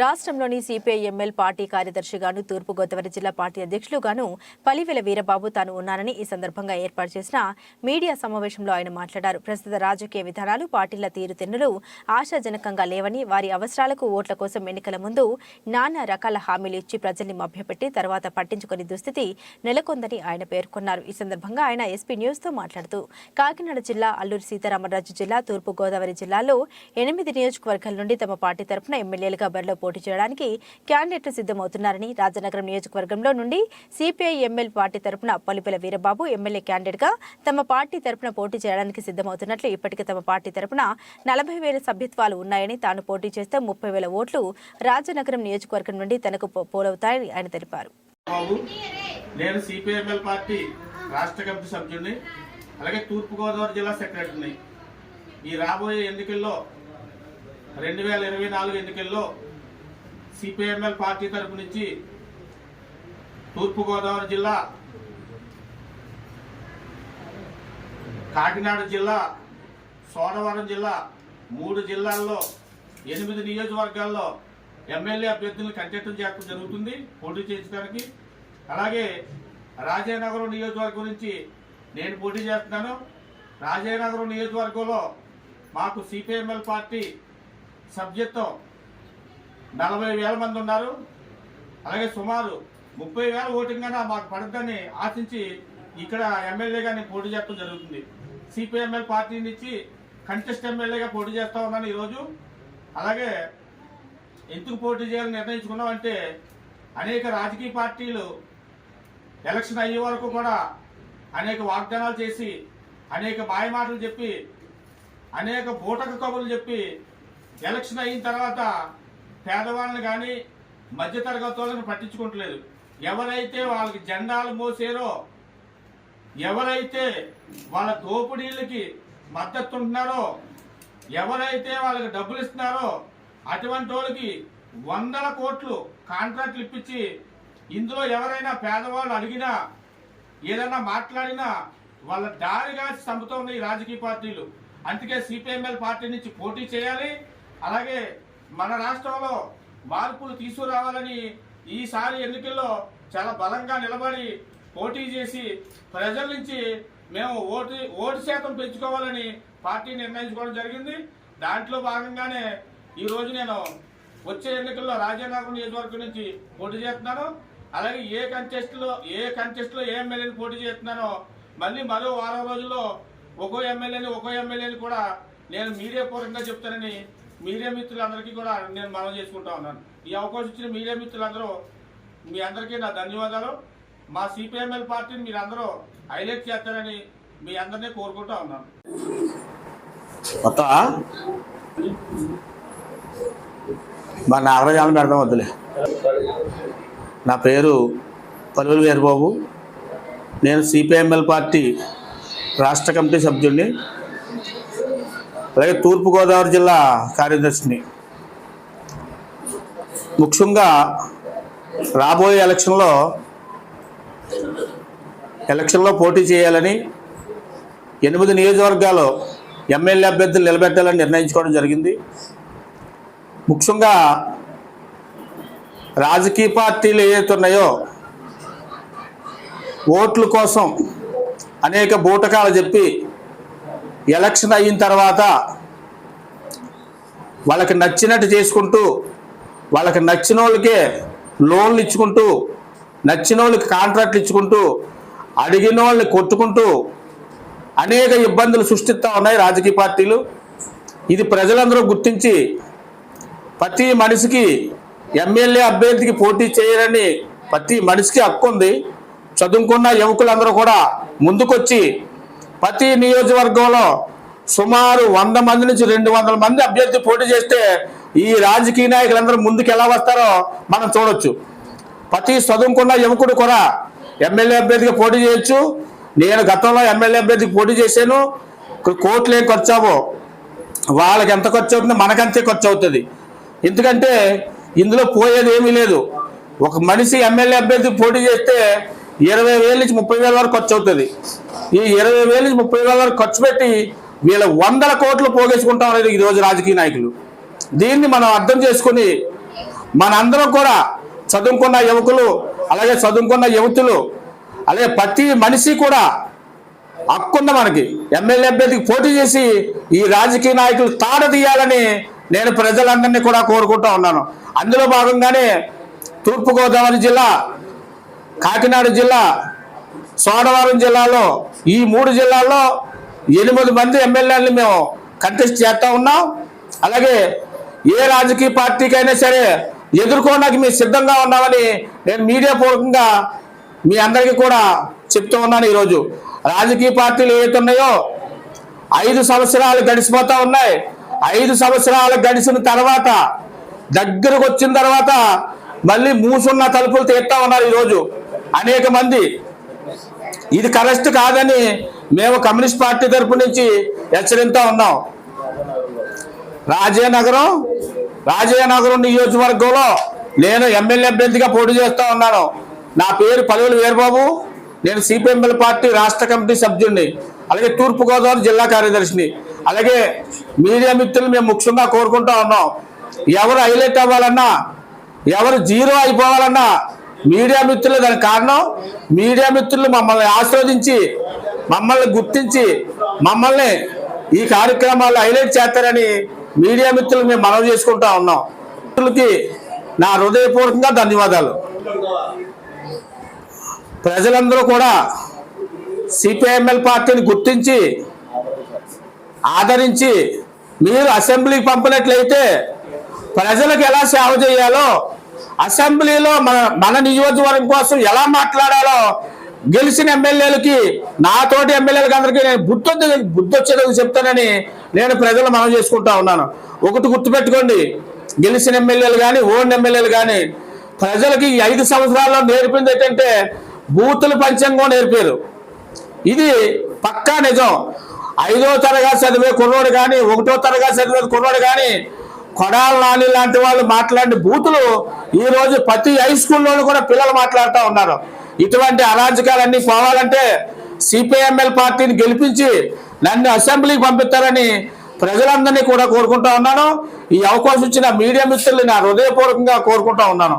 రాష్ట్రంలోని CPI ML party కార్యదర్శిగాను తూర్పుగోదావరి జిల్లా పార్టీ అధ్యక్షులుగాను పలివెల వీరబాబు తాను ఉన్నానని ఈ సందర్భంగా ఏర్పాటు చేసిన మీడియా సమావేశంలో ఆయన మాట్లాడారు. ప్రస్తుత రాజకీయ విధానాలు పార్టీల తీరుతెన్నులు ఆశాజనకంగా లేవని వారి అవసరాలకు ఓట్ల కోసం ఎన్నికల ముందు నానా రకాల హామీలు ఇచ్చి ప్రజల్ని మభ్యపెట్టి తర్వాత పట్టించుకుని దుస్థితి నెలకొందని ఆయన పేర్కొన్నారు. ఈ సందర్భంగా ఆయన ఎస్పీ న్యూస్తో మాట్లాడుతూ కాకినాడ జిల్లా అల్లూరి సీతారామరాజు జిల్లా తూర్పుగోదావరి జిల్లాలో ఎనిమిది నియోజకవర్గాల నుండి తమ పార్టీ తరఫున ఎమ్మెల్యేలుగా బరిలో పోటీ చేయడానికి క్యాండిడేట్లు సిద్ధమవుతున్నారని రాజనగరం నియోజకవర్గంలో నుండి సిపిఐ ఎమ్మెల్యే పార్టీ తరపున పలుపెల వీరబాబు ఎమ్మెల్యే క్యాండిడేట్గా తమ పార్టీ తరపున పోటీ చేయడానికి సిద్ధమవుతున్నట్లు ఇప్పటికే తమ పార్టీ తరపున నలభై వేల సభ్యత్వాలు ఉన్నాయని తాను పోటీ చేస్తే ముప్పై వేల ఓట్లు రాజనగరం నియోజకవర్గం నుండి తనకు పోలవుతాయని ఆయన తెలిపారు. నేను సిపిఎంఎల్ పార్టీ రాష్ట్ర కమిటీ సభ్యుడిని అలాగే తూర్పుగోదావరి జిల్లా సెక్రటరీని. ఈ రాబోయే ఎన్నికల్లో రెండు వేల ఇరవై నాలుగు ఎన్నికల్లో సిపిఎంఎల్ పార్టీ తరపు నుంచి తూర్పుగోదావరి జిల్లా కాకినాడ జిల్లా సోమవారం జిల్లా మూడు జిల్లాల్లో ఎనిమిది నియోజకవర్గాల్లో ఎమ్మెల్యే అభ్యర్థులను కంటెక్ట్ చేయడం జరుగుతుంది పోటీ చేయించడానికి. అలాగే రాజానగరం నియోజకవర్గం నుంచి నేను పోటీ చేస్తున్నాను. రాజానగరం నియోజకవర్గంలో మాకు సిపిఎంఎల్ పార్టీ సభ్యత్వం నలభై వేల మంది ఉన్నారు. అలాగే సుమారు ముప్పై వేల ఓటింగ్ అయినా మాకు పడద్దని ఆశించి ఇక్కడ ఎమ్మెల్యేగా నేను పోటీ చేయడం జరుగుతుంది. సిపిఎంఎల్ పార్టీ నుంచి కంటెస్ట్ ఎమ్మెల్యేగా పోటీ చేస్తా ఉన్నాను ఈరోజు. అలాగే ఎందుకు పోటీ చేయాలని నిర్ణయించుకున్నామంటే అనేక రాజకీయ పార్టీలు ఎలక్షన్ అయ్యే వరకు కూడా అనేక వాగ్దానాలు చేసి అనేక మాయమాటలు చెప్పి అనేక బూటక కబుర్లు చెప్పి ఎలక్షన్ అయిన తర్వాత పేదవాళ్ళని కానీ మధ్యతరగతి వాళ్ళని పట్టించుకుంటలేదు. ఎవరైతే వాళ్ళకి జెండాలు మోసారో ఎవరైతే వాళ్ళ దోపిడీలకి మద్దతు ఉంటున్నారో ఎవరైతే వాళ్ళకి డబ్బులు ఇస్తున్నారో అటువంటి వాళ్ళకి వందల కోట్లు కాంట్రాక్ట్లు ఇప్పించి ఇందులో ఎవరైనా పేదవాళ్ళు అడిగినా ఏదైనా మాట్లాడినా వాళ్ళ దారిగా చంపుతూ ఉన్నాయి ఈ రాజకీయ పార్టీలు. అందుకే సిపిఎంఎల్ పార్టీ నుంచి పోటీ చేయాలి. అలాగే మన రాష్ట్రంలో మార్పులు తీసుకురావాలని ఈసారి ఎన్నికల్లో చాలా బలంగా నిలబడి పోటీ చేసి ప్రజల నుంచి మేము ఓటు ఓటు శాతం పెంచుకోవాలని పార్టీ నిర్ణయించుకోవడం జరిగింది. దాంట్లో భాగంగానే ఈ రోజు నేను వచ్చే ఎన్నికల్లో రాజానగరం నియోజకవర్గం నుంచి పోటీ చేస్తున్నాను. అలాగే ఏ కంటెస్ట్లో ఏ కంటెస్ట్లో ఏ ఎమ్మెల్యేని పోటీ చేస్తున్నానో మళ్ళీ మరో వారం రోజుల్లో ఒక్కో ఎమ్మెల్యేని ఒక్కో ఎమ్మెల్యేని కూడా నేను మీడియా పూర్వకంగా చెప్తానని మీడియా మిత్రులందరికీ కూడా నేను మనం చేసుకుంటా ఉన్నాను. ఈ అవకాశం ఇచ్చిన మీడియా మిత్రులందరూ మీ అందరికీ నా ధన్యవాదాలు. మా సిపిఎంఎల్ పార్టీని మీరు అందరూ హైలైట్ చేస్తారని మీ అందరినీ కోరుకుంటా ఉన్నాను. మొత్తం మా నాగరాజాలను పెడదాం వద్దులే. నా పేరు పలువురు వీరబాబు. నేను సిపిఎంఎల్ పార్టీ రాష్ట్ర కమిటీ సభ్యుడిని. అలాగే తూర్పుగోదావరి జిల్లా కార్యదర్శిని. ముఖ్యంగా రాబోయే ఎలక్షన్లో ఎలక్షన్లో పోటీ చేయాలని ఎనిమిది నియోజకవర్గాలు ఎమ్మెల్యే అభ్యర్థులు నిలబెట్టాలని నిర్ణయించుకోవడం జరిగింది. ముఖ్యంగా రాజకీయ పార్టీలు ఏవైతే ఉన్నాయో ఓట్ల కోసం అనేక బూటకాలు చెప్పి ఎలక్షన్ అయిన తర్వాత వాళ్ళకి నచ్చినట్టు చేసుకుంటూ వాళ్ళకి నచ్చిన వాళ్ళకే లోన్లు ఇచ్చుకుంటూ నచ్చిన వాళ్ళకి కాంట్రాక్ట్లు ఇచ్చుకుంటూ అడిగిన వాళ్ళని కొట్టుకుంటూ అనేక ఇబ్బందులు సృష్టిస్తూ ఉన్నాయి రాజకీయ పార్టీలు. ఇది ప్రజలందరూ గుర్తించి ప్రతి మనిషికి ఎమ్మెల్యే అభ్యర్థికి పోటీ చేయాలని ప్రతి మనిషికి హక్కు ఉంది. చదువుకున్న యువకులందరూ కూడా ముందుకొచ్చి ప్రతి నియోజకవర్గంలో సుమారు వంద మంది నుంచి రెండు వందల మంది అభ్యర్థి పోటీ చేస్తే ఈ రాజకీయ నాయకులందరూ ముందుకు ఎలా వస్తారో మనం చూడొచ్చు. ప్రతి చదువుకున్న యువకుడు కూడా ఎమ్మెల్యే అభ్యర్థిగా పోటీ చేయొచ్చు. నేను గతంలో ఎమ్మెల్యే అభ్యర్థికి పోటీ చేశాను. కోట్లు ఏం ఖర్చు అవ్వవు. వాళ్ళకి ఎంత ఖర్చు అవుతుందో మనకంతే ఖర్చు అవుతుంది. ఎందుకంటే ఇందులో పోయేది ఏమీ లేదు. ఒక మనిషి ఎమ్మెల్యే అభ్యర్థికి పోటీ చేస్తే ఇరవై వేల నుంచి ముప్పై వేల వరకు ఖర్చు అవుతుంది. ఈ ఇరవై వేల నుంచి ముప్పై వేల వరకు ఖర్చు పెట్టి వీళ్ళ వందల కోట్లు పోగేసుకుంటాం అనేది ఈ రోజు రాజకీయ నాయకులు. దీన్ని మనం అర్థం చేసుకుని మనందరం కూడా చదువుకున్న యువకులు అలాగే చదువుకున్న యువతులు అలాగే ప్రతి మనిషి కూడా హక్కుంది మనకి. ఎమ్మెల్యే అభ్యర్థికి పోటీ చేసి ఈ రాజకీయ నాయకులు తాడ తీయాలని నేను ప్రజలందరినీ కూడా కోరుకుంటా ఉన్నాను. అందులో భాగంగానే తూర్పుగోదావరి జిల్లా కాకినాడ జిల్లా సోడవరం జిల్లాలో ఈ మూడు జిల్లాల్లో ఎనిమిది మంది ఎమ్మెల్యేలను మేము కంటెస్ట్ చేస్తా ఉన్నాం. అలాగే ఏ రాజకీయ పార్టీకైనా సరే ఎదుర్కోవడానికి మేము సిద్ధంగా ఉన్నామని నేను మీడియా పూర్వకంగా మీ అందరికీ కూడా చెప్తూ ఉన్నాను ఈరోజు. రాజకీయ పార్టీలు ఏవైతే ఉన్నాయో ఐదు సంవత్సరాలు గడిచిపోతా ఉన్నాయి. ఐదు సంవత్సరాలు గడిచిన తర్వాత దగ్గరకు వచ్చిన తర్వాత మళ్ళీ మూసున్న తలుపులు తీస్తా ఉన్నారు ఈరోజు. అనేక మంది ఇది కరెక్ట్ కాదని మేము కమ్యూనిస్ట్ పార్టీ తరపు నుంచి హెచ్చరిస్తూ ఉన్నాం. రాజేనగరం రాజేనగరం నియోజకవర్గంలో నేను ఎమ్మెల్యే అభ్యర్థిగా పోటీ చేస్తూ ఉన్నాను. నా పేరు పలువులు వీరబాబు. నేను సిపిఎంఎల్ పార్టీ రాష్ట్ర కమిటీ సభ్యుడిని. అలాగే తూర్పుగోదావరి జిల్లా కార్యదర్శిని. అలాగే మీడియా మిత్రులు మేము ముఖ్యంగా కోరుకుంటా ఉన్నాం. ఎవరు హైలైట్ అవ్వాలన్నా ఎవరు జీరో అయిపోవాలన్నా మీడియా మిత్రులు దానికి కారణం మీడియా మిత్రులు మమ్మల్ని ఆస్వాదించి మమ్మల్ని గుర్తించి మమ్మల్ని ఈ కార్యక్రమాలు హైలైట్ చేస్తారని మీడియా మిత్రులు మేము మనవి చేసుకుంటా ఉన్నాం. మిత్రులకి నా హృదయపూర్వకంగా ధన్యవాదాలు. ప్రజలందరూ కూడా సిపిఐఎంఎల్ పార్టీని గుర్తించి ఆదరించి మీరు అసెంబ్లీకి పంపినట్లయితే ప్రజలకు ఎలా సేవ చేయాలో అసెంబ్లీలో మన మన నియోజకవర్గం కోసం ఎలా మాట్లాడాలో గెలిచిన ఎమ్మెల్యేలకి నాతోటి ఎమ్మెల్యేలకి అందరికీ నేను బుద్ధి బుద్ధి వచ్చేందుకు చెప్తానని నేను ప్రజలు మనం చేసుకుంటా ఉన్నాను. ఒకటి గుర్తుపెట్టుకోండి గెలిచిన ఎమ్మెల్యేలు కానీ ఓన్ ఎమ్మెల్యేలు కానీ ప్రజలకి ఐదు సంవత్సరాల్లో నేర్పింది ఏంటంటే బూతులు పంచంగం నేర్పారు. ఇది పక్కా నిజం. ఐదో తరగతి చదివే కుర్రోడు కానీ ఒకటో తరగతి చదివే కుర్రోడు కానీ కొడాల నాని లాంటి వాళ్ళు మాట్లాడిన బూతులు ఈ రోజు ప్రతి హై స్కూల్లోనూ కూడా పిల్లలు మాట్లాడుతూ ఉన్నారు. ఇటువంటి అరాజకాలన్నీ పోవాలంటే సిపిఎంఎల్ పార్టీని గెలిపించి నన్ను అసెంబ్లీకి పంపిస్తారని ప్రజలందరినీ కూడా కోరుకుంటా ఉన్నాను. ఈ అవకాశం ఇచ్చిన మీడియా మిత్రుల్ని నా హృదయపూర్వకంగా కోరుకుంటా ఉన్నాను.